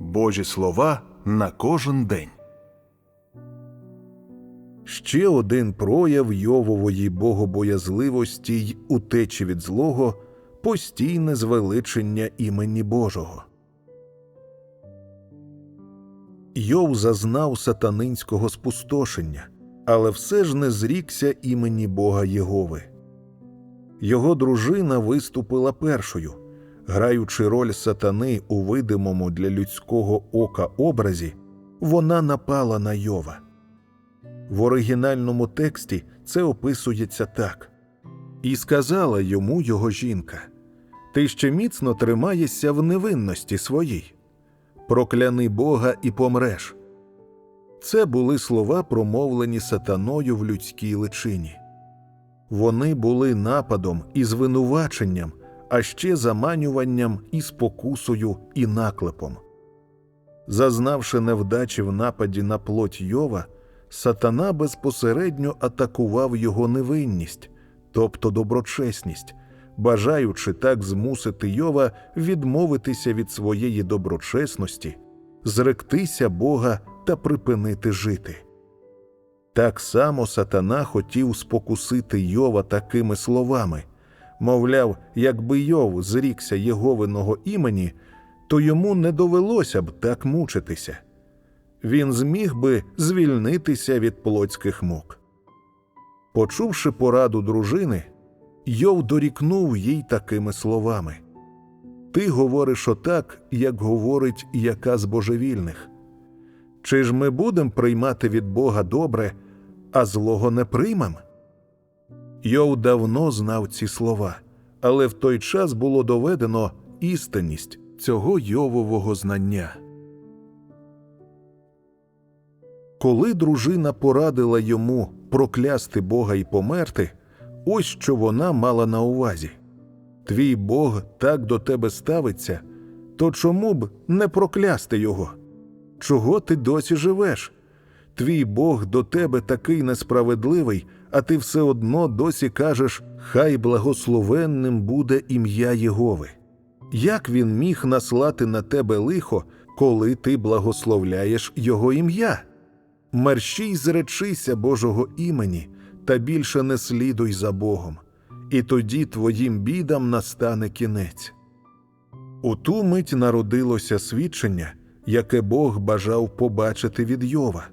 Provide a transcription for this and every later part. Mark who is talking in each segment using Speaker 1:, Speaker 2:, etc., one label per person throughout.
Speaker 1: Божі слова на кожен день.
Speaker 2: Ще один прояв Йовової богобоязливості й утечі від злого постійне звеличення імені Божого. Йов зазнав сатанинського спустошення, але все ж не зрікся імені Бога Єгови. Його дружина виступила першою, граючи роль сатани у видимому для людського ока образі, вона напала на Йова. В оригінальному тексті це описується так: І сказала йому його жінка: Ти ще міцно тримаєшся в невинності своїй, прокляни Бога і помреш. Це були слова, промовлені сатаною в людській личині. Вони були нападом і звинуваченням, а ще заманюванням і спокусою і наклепом. Зазнавши невдачі в нападі на плоть Йова, сатана безпосередньо атакував його невинність, тобто доброчесність, бажаючи так змусити Йова відмовитися від своєї доброчесності, зректися Бога та припинити жити. Так само сатана хотів спокусити Йова такими словами мовляв, якби Йов зрікся Єговиного імені, то йому не довелося б так мучитися він зміг би звільнитися від плотських мук. Почувши пораду дружини, Йов дорікнув їй такими словами Ти говориш отак, як говорить яка з божевільних. Чи ж ми будемо приймати від Бога добре, а злого не приймем? Йов давно знав ці слова, але в той час було доведено істинність цього Йовового знання. Коли дружина порадила йому проклясти Бога і померти, ось що вона мала на увазі твій Бог так до тебе ставиться, то чому б не проклясти його? Чого ти досі живеш? Твій Бог до тебе такий несправедливий, а ти все одно досі кажеш Хай благословенним буде ім'я Єгови. Як він міг наслати на тебе лихо, коли ти благословляєш Його ім'я? мерщій зречися Божого імені та більше не слідуй за Богом, і тоді твоїм бідам настане кінець. У ту мить народилося свідчення, яке Бог бажав побачити від Йова.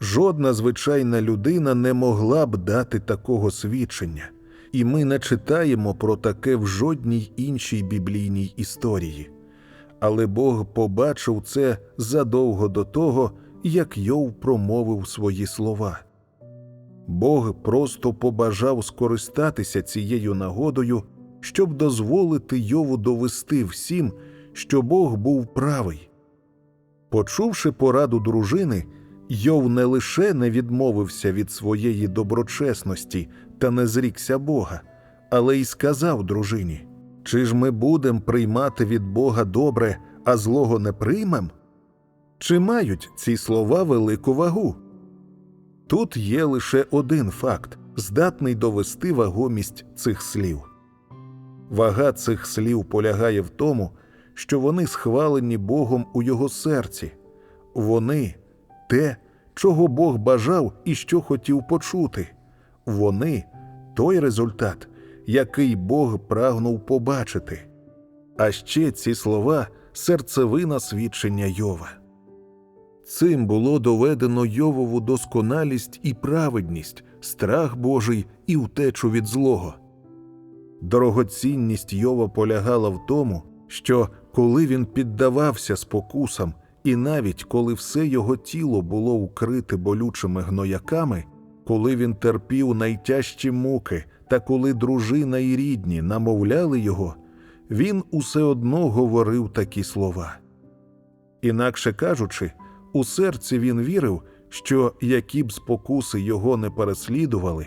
Speaker 2: Жодна звичайна людина не могла б дати такого свідчення, і ми не читаємо про таке в жодній іншій біблійній історії. Але Бог побачив це задовго до того, як Йов промовив свої слова. Бог просто побажав скористатися цією нагодою, щоб дозволити Йову довести всім, що Бог був правий. Почувши пораду дружини, Йов не лише не відмовився від своєї доброчесності та не зрікся Бога, але й сказав дружині: Чи ж ми будемо приймати від Бога добре, а злого не приймем? Чи мають ці слова велику вагу? Тут є лише один факт, здатний довести вагомість цих слів. Вага цих слів полягає в тому, що вони схвалені Богом у його серці, вони те, чого Бог бажав і що хотів почути, вони той результат, який Бог прагнув побачити. А ще ці слова серцевина свідчення Йова. Цим було доведено Йовову досконалість і праведність, страх Божий і утечу від злого. Дорогоцінність Йова полягала в тому, що коли він піддавався спокусам, і навіть коли все його тіло було укрите болючими гнояками, коли він терпів найтяжчі муки, та коли дружина і рідні намовляли його, він усе одно говорив такі слова. Інакше кажучи, у серці він вірив, що які б спокуси його не переслідували,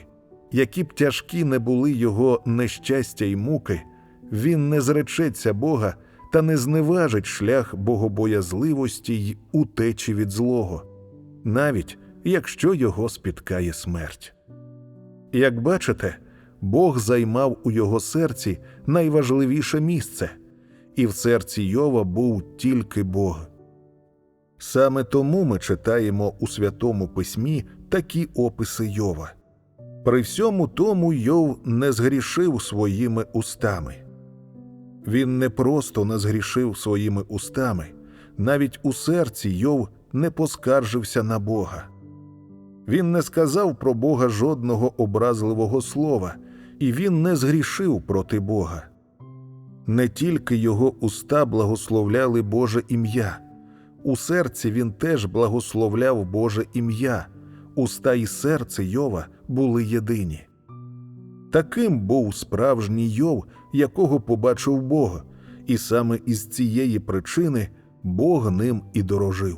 Speaker 2: які б тяжкі не були його нещастя й муки, він не зречеться Бога та не зневажить шлях богобоязливості й утечі від злого, навіть якщо його спіткає смерть. Як бачите, Бог займав у його серці найважливіше місце, і в серці Йова був тільки Бог. Саме тому ми читаємо у Святому Письмі такі описи Йова. При всьому тому Йов не згрішив своїми устами. Він не просто не згрішив своїми устами, навіть у серці Йов не поскаржився на Бога. Він не сказав про Бога жодного образливого слова, і він не згрішив проти Бога. Не тільки його уста благословляли Боже ім'я, у серці він теж благословляв Боже ім'я, уста і серце Йова були єдині. Таким був справжній Йов, якого побачив Бог, і саме із цієї причини Бог ним і дорожив.